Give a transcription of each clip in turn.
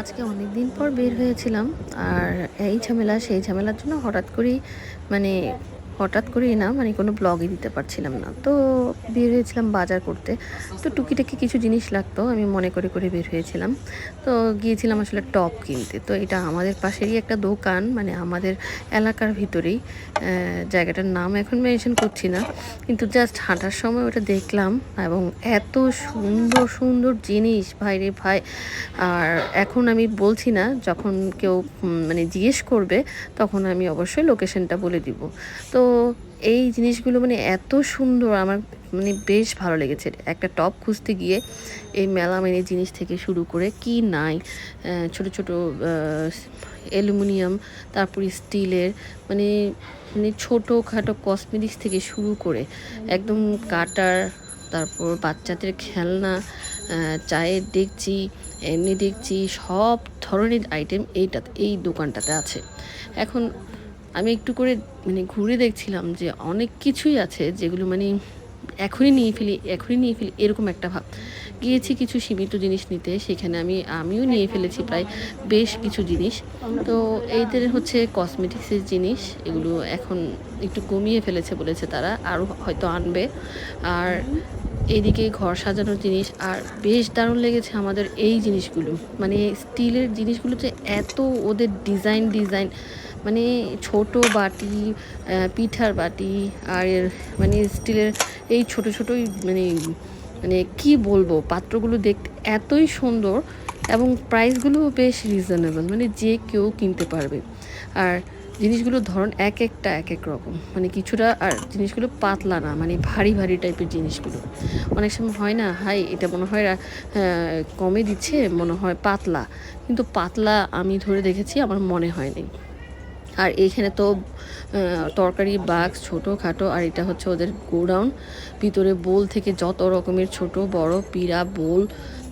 আজকে অনেক দিন পর বের হয়েছিলাম, আর এই ঝামেলা, সেই ঝামেলার জন্য হঠাৎ করেই মানে হঠাৎ করেই না মানে কোনো ব্লগই দিতে পারছিলাম না। তো বের হয়েছিলাম বাজার করতে। তো টুকিটাকি কিছু জিনিস লাগতো, আমি মনে করে করে বের হয়েছিলাম। তো গিয়েছিলাম আসলে টপ কিনতে। তো এটা আমাদের পাশেরই একটা দোকান মানে আমাদের এলাকার ভিতরেই। জায়গাটার নাম এখন মেনশন করছি না। কিন্তু জাস্ট হাঁটার সময় ওটা দেখলাম এবং এত সুন্দর সুন্দর জিনিস, ভাই রে ভাই। আর এখন আমি বলছি না, যখন কেউ মানে জিজ্ঞেস করবে, তখন আমি অবশ্যই লোকেশনটা বলে দিব। তো এই জিনিসগুলো মানে এত সুন্দর, আমার মানে বেশ ভালো লেগেছে। একটা টপ খুঁজতে গিয়ে এই মেলামেনি জিনিস থেকে শুরু করে কি নাই ছোট ছোট অ্যালুমিনিয়াম, তারপর স্টিলের মানে মানে ছোটোখাটো কসমেটিক্স থেকে শুরু করে একদম কাটার, তারপর বাচ্চাদের খেলনা চায়ের ডেকচি এমনি দেখছি সব ধরনের আইটেম এইটাতে, এই দোকানটাতে আছে। এখন আমি একটু করে মানে ঘুরে দেখছিলাম যে অনেক কিছুই আছে যেগুলো মানে এখনই নিয়ে ফেলি, এখনই নিয়ে ফেলি, এরকম একটা ভাব। গিয়েছি কিছু সীমিত জিনিস নিতে, সেখানে আমি, আমিও নিয়ে ফেলেছি প্রায় বেশ কিছু জিনিস। তো এইদের হচ্ছে কসমেটিক্সের জিনিস, এগুলো এখন একটু কমিয়ে ফেলেছে বলেছে তারা, আরও হয়তো আনবে। আর এইদিকে ঘর সাজানোর জিনিস, আর বেশ দারুণ লেগেছে আমাদের এই জিনিসগুলো। মানে স্টিলের জিনিসগুলোতে এত ওদের ডিজাইন ডিজাইন মানে ছোট বাটি পিঠার বাটি আর মানে স্টিলের এই ছোট ছোটই মানে মানে কি বলব, পাত্রগুলো দেখতে এতই সুন্দর এবং প্রাইসগুলো বেশ রিজনেবল মানে যে কেউ কিনতে পারবে। আর জিনিসগুলোর ধরন এক একটা, এক এক রকম মানে কিছুটা আর জিনিসগুলো পাতলা না মানে ভারী ভারী টাইপের জিনিসগুলো। অনেক সময় হয় না, হাই, এটা মনে হয় কমে দিচ্ছে, মনে হয় পাতলা। কিন্তু পাতলা আমি ধরে দেখেছি, আমার মনে হয়নি আর এইখানে তো তরকারি বাক্স ছোটো, খাটো, আর এটা হচ্ছে ওদের গোডাউন। ভিতরে বোল থেকে যত রকমের ছোট, বড়, পিড়া, বোল,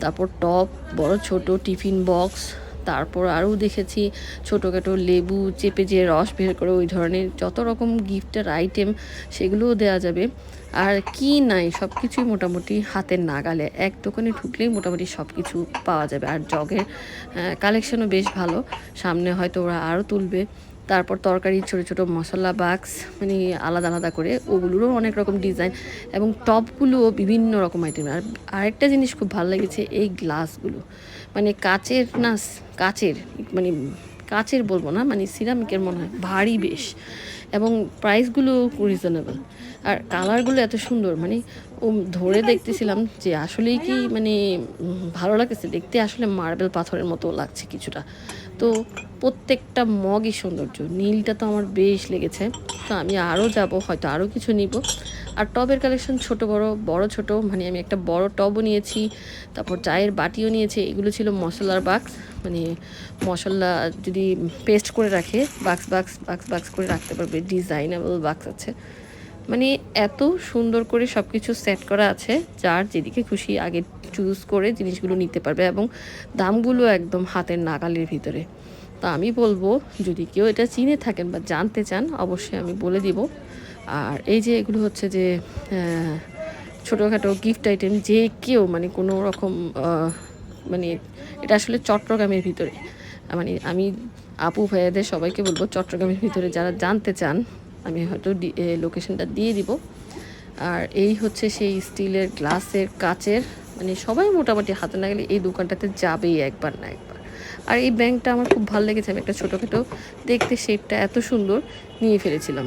তারপর টপ, বড়, ছোট, টিফিন বক্স, তারপর আরও দেখেছি ছোটোখাটো লেবু, চেপে যে রস বের করে, ওই ধরনের যত রকম গিফটের আইটেম সেগুলোও দেওয়া যাবে। আর কি নাই সব কিছুই মোটামুটি হাতের নাগালে। এক দোকানে ঢুকলেই মোটামুটি সব কিছু পাওয়া যাবে। আর জগের কালেকশনও বেশ ভালো। সামনে হয়তো ওরা আরও তুলবে। তারপর তরকারি, ছোট ছোট মশলা বাক্স মানে আলাদা আলাদা করে। ওগুলোরও অনেক রকম ডিজাইন এবং টপগুলোও বিভিন্ন রকম আইটেম আর আরেকটা জিনিস খুব ভালো লেগেছে, এই গ্লাসগুলো মানে কাচের না, কাচের মানে কাচের বলব না মানে সিরামিকের মনে হয়, ভারী বেশ। এবং প্রাইসগুলো রিজনেবল আর কালারগুলো এত সুন্দর মানে ও ধরে দেখতেছিলাম যে আসলেই কি মানে ভালো লাগতেছে। দেখতে আসলে মার্বেল পাথরের মতো লাগছে কিছুটা। তো প্রত্যেকটা মগই সৌন্দর্য, নীলটা তো আমার বেশ লেগেছে। তো আমি আরও যাব, হয়তো আরও কিছু নিব। আর টবের কালেকশন ছোট বড় বড় ছোট মানে আমি একটা বড় টবও নিয়েছি, তারপর চায়ের বাটিও নিয়েছি, এগুলো ছিল মশলার বাক্স। মানে মশলা যদি পেস্ট করে রাখে বাক্স বাক্স বাক্স বাক্স করে রাখতে পারবে ডিজাইনেবল বাক্স আছে। মানে এত সুন্দর করে সব কিছু সেট করা আছে, যার যেদিকে খুশি আগে চুজ করে জিনিসগুলো নিতে পারবে এবং দামগুলো একদম হাতের নাগালের ভিতরে। তা আমি বলব, যদি কেউ এটা চিনে থাকেন বা জানতে চান, অবশ্যই আমি বলে দিব। আর এই যে এগুলো হচ্ছে যে ছোটোখাটো গিফট আইটেম যে কেউ মানে কোনো রকম মানে এটা আসলে চট্টগ্রামের ভিতরে। মানে আমি আপু, ভাইয়াদের সবাইকে বলব, চট্টগ্রামের ভিতরে যারা জানতে চান আমি হয়তো লোকেশনটা দিয়ে দিব। আর এই হচ্ছে সেই স্টিলের গ্লাসের কাচের মানে সবাই মোটামুটি হাতে না গেলে এই দোকানটাতে যাবেই একবার না একবার। আর এই ব্যাংকটা আমার খুব ভালো লেগেছে, আমি একটা ছোটোখাটো দেখতে শেপটা এত সুন্দর নিয়ে ফেলেছিলাম।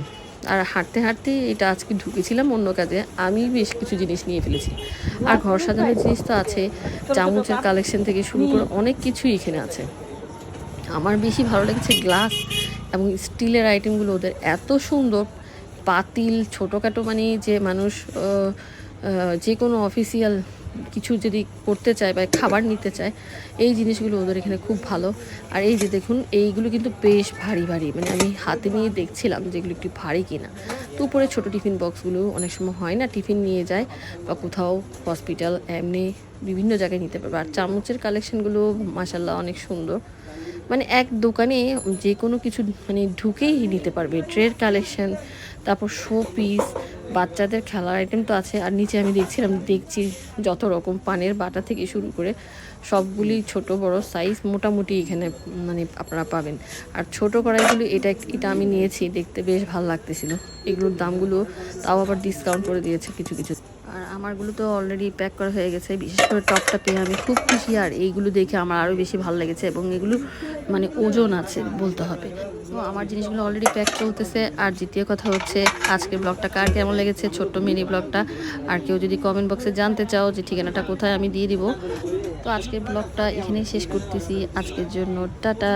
আর হাঁটতে হাঁটতে এটা আজকে ঢুকেছিলাম অন্য কাজে, আমি বেশ কিছু জিনিস নিয়ে ফেলেছি। আর ঘর সাজানোর জিনিস তো আছে, চামচের কালেকশন থেকে শুরু করে অনেক কিছুই এখানে আছে। আমার বেশি ভালো লেগেছে গ্লাস এবং স্টিলের আইটেমগুলো ওদের এত সুন্দর। পাতিল, ছোটোখাটো মানে যে মানুষ যে কোনো অফিসিয়াল কিছু যদি করতে চায় বা খাবার নিতে চায়, এই জিনিসগুলো ওদের এখানে খুব ভালো। আর এই যে দেখুন, এইগুলো কিন্তু বেশ ভারী ভারী। মানে আমি হাতে নিয়ে দেখছিলাম যে এগুলো একটু ভারী কিনা। তো উপরে ছোটো টিফিন বক্সগুলো অনেক সময় হয় না, টিফিন নিয়ে যায় বা কোথাও হসপিটাল এমনি বিভিন্ন জায়গায় নিতে পারবে। আর চামচের কালেকশনগুলো মাসাল্লাহ অনেক সুন্দর। মানে এক দোকানে যে কোনো কিছু মানে ঢুকেই নিতে পারবে। ট্রের কালেকশন, তারপর শো পিস বাচ্চাদের খেলার আইটেম তো আছে। আর নিচে আমি দেখছিলাম, দেখছি যত রকম পানের বাটা থেকে শুরু করে সবগুলি ছোট, বড় সাইজ মোটামুটি এখানে মানে আপনারা পাবেন। আর ছোট কড়াইগুলো এটা এটা আমি নিয়েছি, দেখতে বেশ ভালো লাগতেছিল। এগুলোর দামগুলো তাও আবার ডিসকাউন্ট করে দিয়েছে কিছু কিছু। আর আমারগুলো তো অলরেডি প্যাক করা হয়ে গেছে। বিশেষ করে টপটা পেয়ে আমি খুব খুশি, আর এইগুলো দেখে আমার আরও বেশি ভালো লেগেছে এবং এগুলো মানে ওজন আছে বলতে হবে। তো আমার জিনিসগুলো অলরেডি প্যাক চলতেছে। আর দ্বিতীয় কথা হচ্ছে, আজকের ব্লগটা কার কেমন লেগেছে? ছোট্ট মিনি ব্লগটা আর কেউ যদি কমেন্ট বক্সে জানতে চাও যে ঠিকানাটা কোথায়, আমি দিয়ে দিব। তো আজকের ব্লগটা এখানেই শেষ করতেছি। আজকের জন্য টাটা।